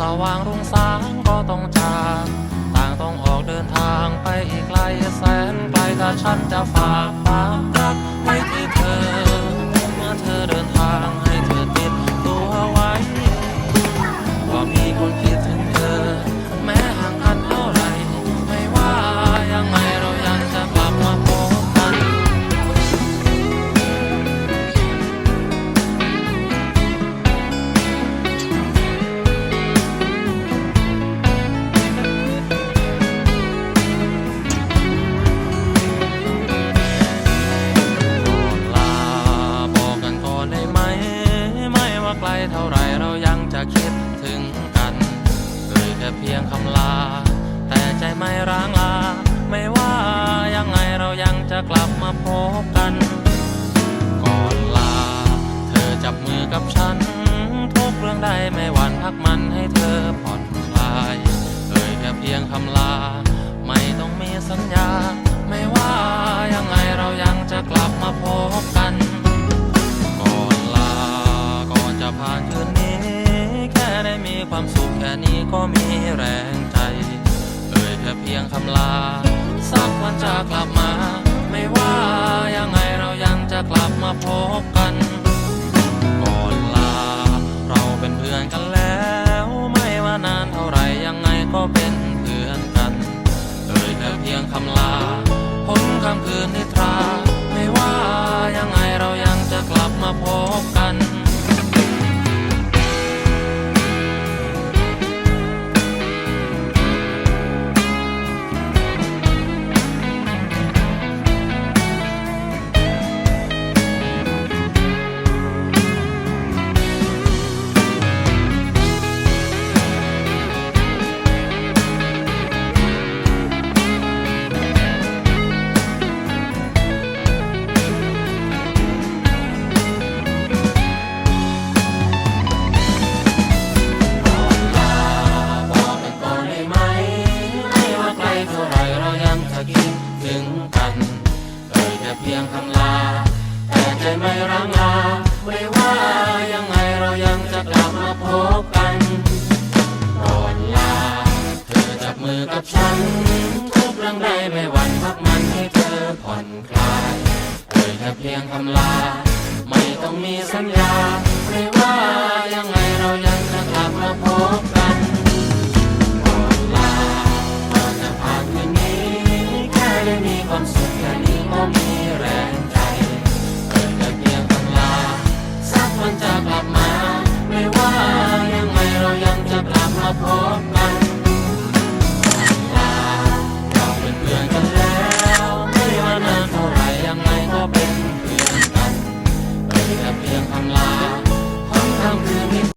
สว่างรุ่งสางก็ต้องจากต่างต้องออกเดินทางไปอีกไกลแสนไกลถ้าฉันจะฝ่าฟัน ไกลเท่าไรเรายังจะคิดถึงกันเอ่ยแค่เพียงคำลา แต่ใจไม่ร้างลา ไม่ว่ายังไงเรายังจะกลับมาพบกัน ก่อนลา เธอจับมือกับฉัน ทุกเรื่องใดไม่หวั่นพักมันให้เธอผ่อนคลายเอ่ยแค่เพียงคำลา ก็มีแรงใจ เอ่ยแค่เพียงคำลา สักวันจะกลับมา ไม่ว่ายังไงเรายังจะกลับมาพบกัน เท่าไรเรายังจะคิดถึงกันเอ่ยแค่เพียงคำลา แต่ใจไม่ร้างลาไม่ว่ายังไงเรายังจะกลับมาพบกันก่อนลา เธอจับมือกับฉัน ทุกเรื่องใดไม่หวั่นพักมันให้เธอผ่อนคลายเอ่ยแค่เพียงคำลา ไม่ต้องมีสัญญาไม่ว่ายังไงเรายังจะกลับมาพบกัน upon my